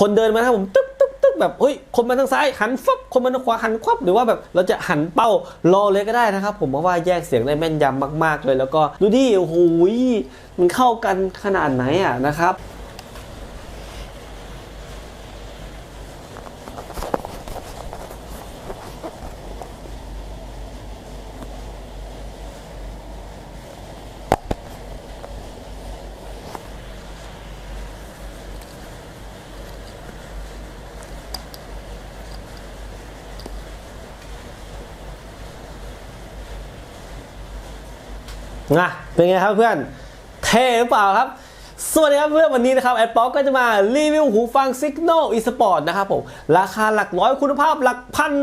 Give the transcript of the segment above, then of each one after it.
คนเดินมานะครับผมตึ๊กตึ๊กตึ๊กแบบเฮ้ยคนมาทางซ้ายหันฟับคนมาทางขวาหันควับหรือว่าแบบเราจะหันเป้ารอเลยก็ได้นะครับ ผมเพราะว่าแยกเสียงได้แม่นยำมาก ๆเลย แล้วก็ดูดิโอ้โหมันเข้ากันขนาดไหนอะนะครับ นะเป็นไงครับเพื่อน เท่หรือเปล่าครับ สวัสดีครับเพื่อนวันนี้นะครับแอดป๊อกก็จะมารีวิวหูฟัง Signal eSport นะครับผม ราคาหลักร้อยคุณภาพหลักพัน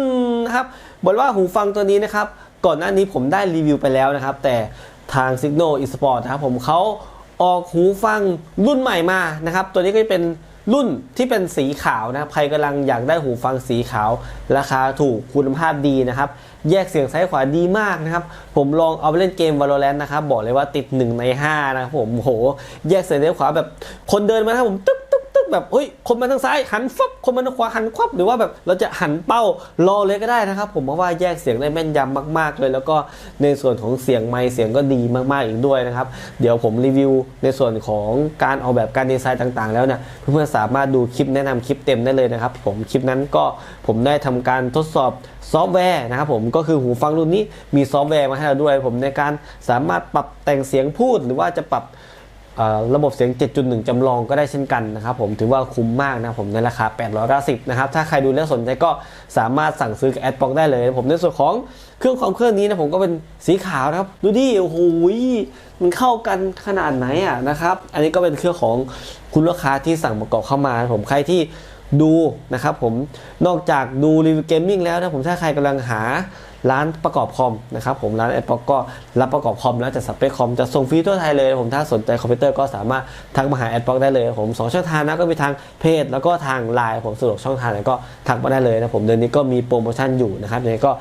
นะครับบอกว่าหูฟังตัวนี้นะครับ ก่อนหน้านี้ผมได้รีวิวไปแล้วนะครับ แต่ทาง Signal eSport นะครับผมเขาออกหูฟังรุ่นใหม่มานะครับ ตัวนี้ก็จะเป็น รุ่นที่เป็นสีขาวนะครับ ใครกำลังอยากได้หูฟังสีขาว ราคาถูกคุณภาพดีนะครับ แยกเสียงซ้ายขวาดีมากนะครับ ผมลองเอาไปเล่นเกม Valorant นะครับ บอกเลยว่าติด 1 ใน 5 นะครับผมโห แยกเสียงซ้ายขวาแบบคนเดินมาครับผมตึ๊กตึ๊กตึ๊ก แบบเฮ้ยคนมาทางซ้ายหันฟับคนมาทางขวาหันควับหรือว่าแบบเราจะหันเป้ารอเลยก็ได้นะครับ ผมเพราะว่าแยกเสียงได้แม่นยำมาก ๆ เลย แล้วก็ในส่วนของเสียงไมค์เสียงก็ดีมากๆอีกด้วยนะครับ เดี๋ยวผมรีวิวในส่วนของการออกแบบการดีไซน์ต่าง ๆ แล้วเนี่ยเพื่อนๆสามารถดูคลิปแนะนำคลิปเต็มได้เลยนะครับ ผมคลิปนั้นก็ผมได้ทำการทดสอบซอฟต์แวร์นะครับผมก็คือหูฟังรุ่นนี้มีซอฟต์แวร์มาให้เราด้วย ผมในการสามารถปรับแต่งเสียงพูดหรือว่าจะปรับ ระบบเสียง 7.1 จำลองก็ได้เช่นกันนะครับผมถือว่าคุ้มมากนะผมในราคา 890 นะครับ ถ้าใครดูแล้วสนใจก็สามารถสั่งซื้อกับแอดบ็อกได้เลยผมในส่วนของเครื่องความเครื่องนี้นะผมก็เป็นสีขาวนะครับ ดูดิโอ้โหมันเข้ากันขนาดไหนอะนะครับ อันนี้ก็เป็นเครื่องของคุณลูกค้าที่สั่งประกอบเข้ามาผมใครที่ดูนะครับผมนอกจากดูรีวิวเกมมิ่งแล้วนะผมถ้าใครกำลังหา ร้านประกอบคอมนะครับผมร้านแอปก็รับประกอบคอมแล้วจะสเปคคอมจะส่งฟรีทั่วไทยเลยผมถ้าสนใจคอมพิวเตอร์ก็สามารถทักมาหาแอดบ็อกได้เลยผมสองช่องทางนะก็มีทางเพจแล้วก็ทางไลน์ผมสะดวกช่องทางไหนก็ทักมาได้เลยนะผมเดือนนี้ก็มีโปรโมชั่นอยู่นะครับยังไงก็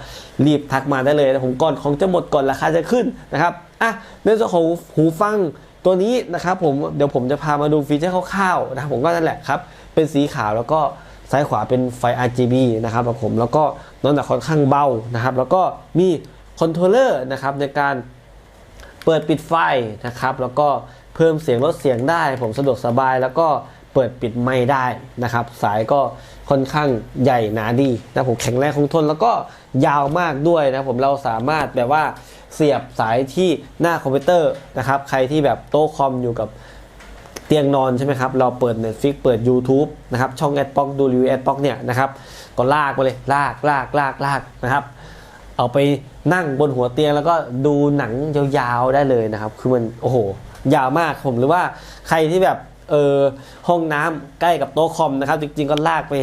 รีบทักมาได้เลยนะผมก่อนของจะหมดก่อนราคาจะขึ้นนะครับอะในส่วนของหูฟังตัวนี้นะครับผมเดี๋ยวผมจะพามาดูฟีเจอร์คร่าวๆนะครับผมก็นั่นแหละครับเป็นสีขาวแล้วก็ ซ้ายขวาเป็นไฟ RGB นะครับผมแล้วก็น้ำหนักค่อนข้างเบานะครับ แล้วก็มีคอนโทรลเลอร์นะครับในการเปิดปิดไฟนะครับ แล้วก็เพิ่มเสียงลดเสียงได้ ผมสะดวกสบาย แล้วก็เปิดปิดไมค์ได้นะครับ สายก็ค่อนข้างใหญ่หนาดีนะผมแข็งแรงคงทน แล้วก็ยาวมากด้วยนะผมเราสามารถแบบว่าเสียบสายที่หน้าคอมพิวเตอร์นะครับ ใครที่แบบโต๊ะคอมอยู่กับ เตียงนอนใช่ไหมครับ เราเปิด Netflix เปิด YouTube นะครับ ช่องแอดบ็อกดูรีวิวแอดบ็อกเนี่ยนะครับ ก็ลากมาเลย ลากลากลากลากนะครับ เอาไปนั่งบนหัวเตียงแล้วก็ดูหนังยาวๆได้เลยนะครับ คือมัน โอ้โห ยาวมากผมหรือว่าใครที่แบบเออห้องน้ำใกล้กับโต๊ะคอมนะครับ จริงๆก็ลากไป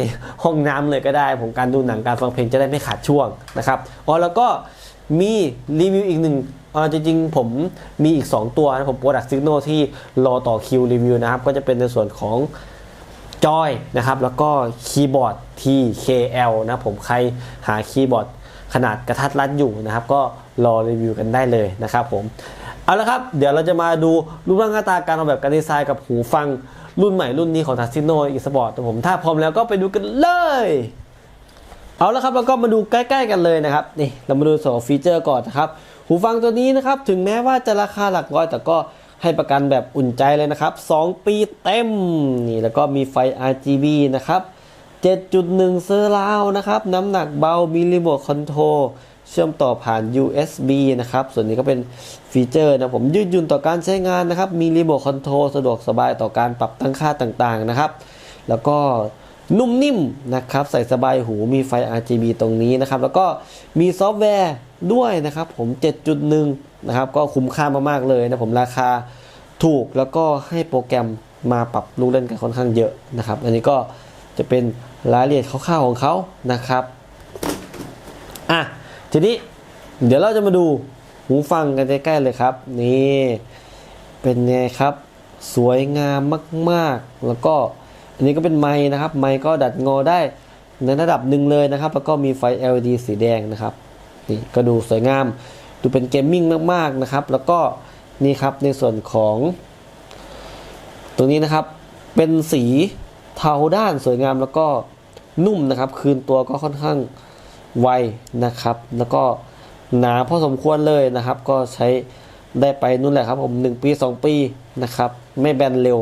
ห้องน้ำเลยก็ได้ ผมการดูหนังการฟังเพลงจะได้ไม่ขาดช่วงนะครับอ๋อแล้วก็ มีรีวิวอีกหนึ่งอ่าจริงๆผมมีอีก 2 ตัวนะผมโปรดักซิกโนที่รอต่อคิวรีวิวนะครับ ก็จะเป็นในส่วนของจอยนะครับ แล้วก็คีย์บอร์ด TKL นะผมใครหาคีย์บอร์ดขนาดกระทัดรัดอยู่นะครับ ก็รอรีวิวกันได้เลยนะครับผม เอาละครับ เดี๋ยวเราจะมาดูรูปร่างหน้าตาการออกแบบการดีไซน์กับหูฟังรุ่นใหม่รุ่นนี้ของทัสซิโนอีสปอร์ตผมถ้าพร้อมแล้วก็ไปดูกันเลย เอาละครับแล้วก็มาดูใกล้ๆกันเลยนะครับนี่เรามาดูส่วนของฟีเจอร์ก่อนนะครับหูฟังตัวนี้นะครับถึงแม้ว่าจะราคาหลักร้อยแต่ก็ให้ประกันแบบอุ่นใจเลยนะครับ 2 ปีเต็มนี่แล้วก็มีไฟ RGB นะครับ 7.1 เซอร์ราวนะครับน้ำหนักเบา มีรีโมทคอนโทรลเชื่อมต่อผ่าน USB นะครับ ส่วนนี้ก็เป็นฟีเจอร์นะผมยืดหยุ่นต่อการใช้งานนะครับ มีรีโมทคอนโทรลสะดวกสบายต่อการปรับตั้งค่าต่างๆนะครับ แล้วก็ นุ่มนิ่มนะครับใส่สบายหูมีไฟ RGB ตรงนี้นะครับ แล้วก็มีซอฟต์แวร์ด้วยนะครับ ผม 7.1 นะครับ ก็คุ้มค่ามากๆเลยนะผมราคาถูกแล้วก็ให้โปรแกรมมาปรับลูกเล่นกันค่อนข้างเยอะนะครับ อันนี้ก็จะเป็นรายละเอียดคร่าวๆของเขานะครับ อะ ทีนี้เดี๋ยวเราจะมาดูหูฟังกันใกล้ๆเลยครับ นี่ เป็นไงครับ สวยงามมากๆ แล้วก็ อันนี้ก็เป็นไม้นะครับ ไม้ก็ดัดงอได้ในระดับหนึ่งเลยนะครับ แล้วก็มีไฟ LED สีแดงนะครับนี่ก็ดูสวยงาม ดูเป็นเกมมิ่งมากๆนะครับ แล้วก็นี่ครับในส่วนของตรงนี้นะครับเป็นสีเทาด้านสวยงามแล้วก็นุ่มนะครับ คืนตัวก็ค่อนข้างไวนะครับ แล้วก็หนาพอสมควรเลยนะครับ ก็ใช้ได้ไปนู่นแหละครับผม 1 ปี 2 ปีนะครับ ไม่แบนเร็ว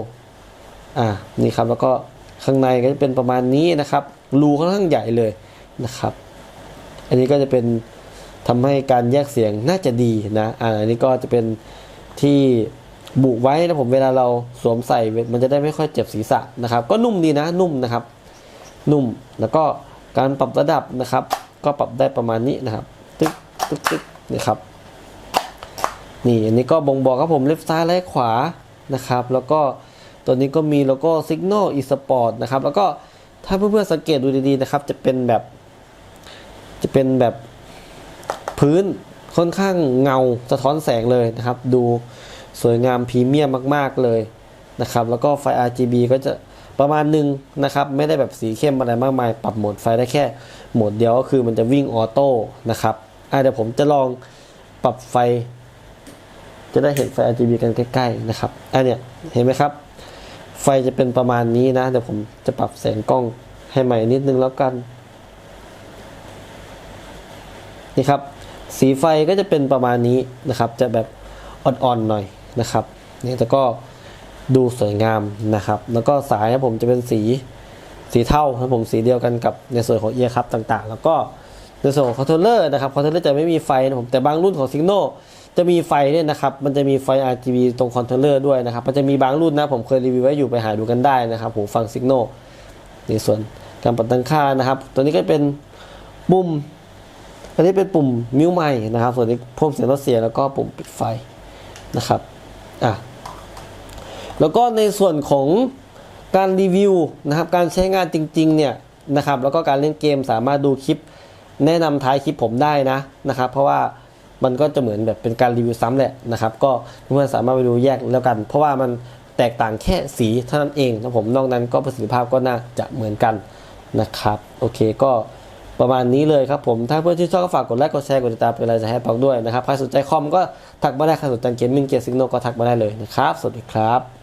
อ่านี่ครับแล้วก็ข้างในก็จะเป็นประมาณนี้นะครับรูค่อนข้างใหญ่เลยนะครับ อันนี้ก็จะเป็นทำให้การแยกเสียงน่าจะดีนะอ่าอันนี้ก็จะเป็นที่บุไว้นะผมเวลาเราสวมใส่มันจะได้ไม่ค่อยเจ็บศีรษะนะครับ ก็นุ่มดีนะนุ่มนะครับ นุ่มแล้วก็การปรับระดับนะครับ ก็ปรับได้ประมาณนี้นะครับ ตึ๊กตึ๊กตึ๊กนะครับนี่อันนี้ก็บ่งบอกครับผมเล็บซ้ายและขวานะครับ แล้วก็ ตัวนี้ก็มีโลโก้ Signal eSport นะครับ แล้วก็ถ้าเพื่อนๆสังเกตดูดีๆนะครับ จะเป็นแบบ จะเป็นแบบพื้นค่อนข้างเงาสะท้อนแสงเลยนะครับ ดูสวยงามพรีเมียมมากๆเลยนะครับ แล้วก็ไฟ RGB ก็จะประมาณหนึ่งนะครับ ไม่ได้แบบสีเข้มอะไรมากมาย ปรับโหมดไฟได้แค่โหมดเดียวก็คือมันจะวิ่งออโต้นะครับอะเดี๋ยวผมจะลองปรับไฟ จะได้เห็นไฟ RGB กันใกล้ๆนะครับอันเนี้ยเห็นไหมครับ ไฟจะเป็นประมาณนี้นะเดี๋ยวผมจะปรับแสงกล้องให้ใหม่นิดนึงแล้วกัน นี่ครับ สีไฟก็จะเป็นประมาณนี้นะครับ จะแบบอ่อนๆหน่อยนะครับนี่แต่ก็ดูสวยงามนะครับ แล้วก็สายผมจะเป็นสีสีเทาครับผมสีเดียวกันกับในส่วนของเอียครับต่างๆ แล้วก็ในส่วนของคอนโทรลเลอร์นะครับคอนโทรลเลอร์จะไม่มีไฟนะผมแต่บางรุ่นของ Signal จะมีไฟเนี่ยนะครับมันจะมีไฟ RGB ตรงคอนโทรลเลอร์ด้วยนะครับมันจะมีบางรุ่นนะผมเคยรีวิวไว้อยู่ไปหาดูกันได้นะครับหูฟัง Signal ในส่วนการปรับตั้งค่านะครับ ตัวนี้ก็เป็นปุ่มอันนี้เป็นปุ่มมิวใหม่นะครับ ส่วนนี้เพิ่มเสียงลดเสียงแล้วก็ปุ่มปิดไฟนะครับอะแล้วก็ในส่วนของการรีวิวนะครับ การใช้งานจริงๆเนี่ยนะครับ แล้วก็การเล่นเกมสามารถดูคลิปแนะนำท้ายคลิปผมได้นะนะครับ เพราะว่า มันก็จะเหมือนแบบเป็นการรีวิวซ้ำแหละนะครับก็เพื่อนสามารถไปดูแยกแล้วกัน เพราะว่ามันแตกต่างแค่สีเท่านั้นเองนะผมนอกนั้นก็ประสิทธิภาพก็น่าจะเหมือนกันนะครับโอเคก็ประมาณนี้เลยครับผมถ้าเพื่อนที่ชอบก็ฝากกดไลค์กดแชร์กดติดตามเป็นกำลังใจให้ปอกด้วยนะครับใครสนใจคอมก็ทักมาได้ใครสนใจเกมมิ่งเกมซิงโนก็ทักมาได้เลยนะครับสวัสดีครับ